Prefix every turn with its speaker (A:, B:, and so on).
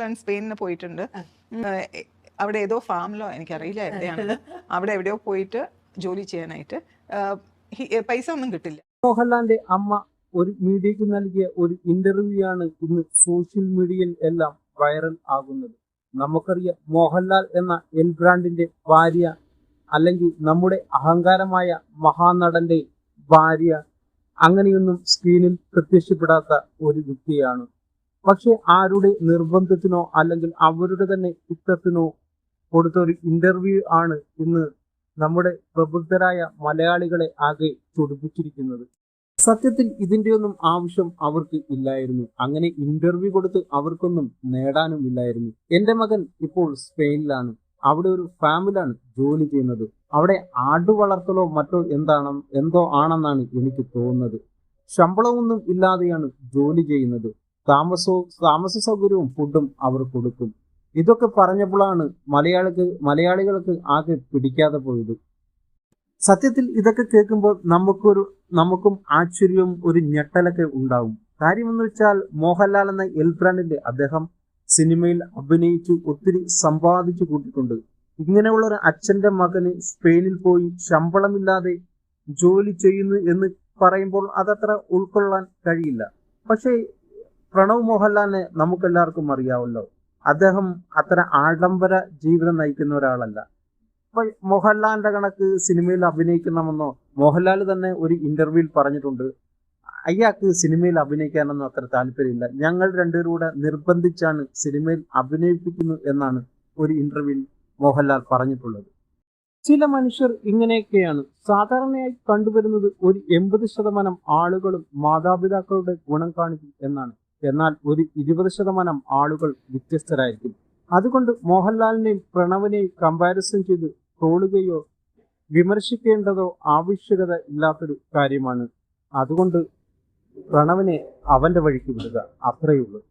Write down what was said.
A: ഞാൻ സ്പെയിനിന് പോയിട്ടുണ്ട്. അവിടെ ഏതോ ഫാമിലോ എനിക്കറിയില്ല എവിടെയാണ്. അവിടെ എവിടെയോ പോയിട്ട് ജോലി ചെയ്യാനായിട്ട്. പൈസ ഒന്നും കിട്ടില്ല.
B: മോഹൻലാലിന്റെ അമ്മ ഒരു മീഡിയക്ക് നൽകിയ ഒരു ഇന്റർവ്യൂ ആണ് ഇന്ന് സോഷ്യൽ മീഡിയയിൽ എല്ലാം വൈറൽ ആകുന്നത്. നമുക്കറിയാം മോഹൻലാൽ എന്ന എൽ ബ്രാൻഡിന്റെ ഭാര്യ അല്ലെങ്കിൽ നമ്മുടെ അഹങ്കാരമായ മഹാനടന്റെ ഭാര്യ അങ്ങനെയൊന്നും സ്ക്രീനിൽ പ്രത്യക്ഷപ്പെടാത്ത ഒരു വ്യക്തിയാണ്. പക്ഷെ ആരുടെ നിർബന്ധത്തിനോ അല്ലെങ്കിൽ അവരുടെ തന്നെ ഇഷ്ടത്തിനോ കൊടുത്ത ഒരു ഇന്റർവ്യൂ ആണ് ഇന്ന് നമ്മുടെ പ്രബുദ്ധരായ മലയാളികളെ ആകെ ചൊടിപ്പിച്ചിരിക്കുന്നത്. സത്യത്തിൽ ഇതിന്റെ ഒന്നും ആവശ്യം അവർക്ക് ഇല്ലായിരുന്നു. അങ്ങനെ ഇന്റർവ്യൂ കൊടുത്ത് അവർക്കൊന്നും നേടാനും ഇല്ലായിരുന്നു. എന്റെ മകൻ ഇപ്പോൾ സ്പെയിനിലാണ്. അവിടെ ഒരു ഫാമിലാണ് ജോലി ചെയ്യുന്നത്. അവിടെ ആട് വളർത്തലോ മറ്റോ എന്താണ് എന്തോ ആണെന്നാണ് എനിക്ക് തോന്നുന്നത്. ശമ്പളമൊന്നും ഇല്ലാതെയാണ് ജോലി ചെയ്യുന്നത്. താമസവും താമസ സൗകര്യവും ഫുഡും അവർ കൊടുക്കും. ഇതൊക്കെ പറഞ്ഞപ്പോഴാണ് മലയാളിക്ക് മലയാളികൾക്ക് ആകെ പിടിക്കാതെ പോയത്. സത്യത്തിൽ ഇതൊക്കെ കേൾക്കുമ്പോൾ നമുക്കൊരു നമുക്കും ആശ്ചര്യവും ഒരു ഞെട്ടലൊക്കെ ഉണ്ടാവും. കാര്യമെന്ന് വെച്ചാൽ മോഹൻലാൽ എന്ന എൽബ്രാൻഡിന്റെ അദ്ദേഹം സിനിമയിൽ അഭിനയിച്ചു ഒത്തിരി സമ്പാദിച്ചു കൂട്ടിയിട്ടുണ്ട്. ഇങ്ങനെയുള്ള ഒരു അച്ഛന്റെ മകന് സ്പെയിനിൽ പോയി ശമ്പളമില്ലാതെ ജോലി ചെയ്യുന്നു എന്ന് പറയുമ്പോൾ അതത്ര ഉൾക്കൊള്ളാൻ കഴിയില്ല. പക്ഷേ പ്രണവ് മോഹൻലാലിനെ നമുക്കെല്ലാവർക്കും അറിയാവല്ലോ. അദ്ദേഹം അത്ര ആഡംബര ജീവിതം നയിക്കുന്ന ഒരാളല്ല. അപ്പൊ മോഹൻലാലിന്റെ കണക്ക് സിനിമയിൽ അഭിനയിക്കണമെന്നോ മോഹൻലാൽ തന്നെ ഒരു ഇന്റർവ്യൂവിൽ പറഞ്ഞിട്ടുണ്ട് അയാൾക്ക് സിനിമയിൽ അഭിനയിക്കാനൊന്നും അത്ര താല്പര്യമില്ല. ഞങ്ങൾ രണ്ടുപേരും കൂടെ നിർബന്ധിച്ചാണ് സിനിമയിൽ അഭിനയിപ്പിക്കുന്നു എന്നാണ് ഒരു ഇന്റർവ്യൂവിൽ മോഹൻലാൽ പറഞ്ഞിട്ടുള്ളത്. ചില മനുഷ്യർ ഇങ്ങനെയൊക്കെയാണ്. സാധാരണയായി കണ്ടുവരുന്നത് ഒരു എൺപത് ശതമാനം ആളുകളും മാതാപിതാക്കളുടെ ഗുണം കാണിക്കും എന്നാണ്. എന്നാൽ ഒരു ഇരുപത് ശതമാനം ആളുകൾ വ്യത്യസ്തരായിരിക്കും. അതുകൊണ്ട് മോഹൻലാലിനെയും പ്രണവിനെയും കമ്പാരിസൺ ചെയ്ത് ട്രോളുകയോ വിമർശിക്കേണ്ടതോ ആവശ്യകത ഇല്ലാത്തൊരു കാര്യമാണ്. അതുകൊണ്ട് പ്രണവിനെ അവന്റെ വഴിക്ക് വിടുക. അത്രയേ ഉള്ളൂ.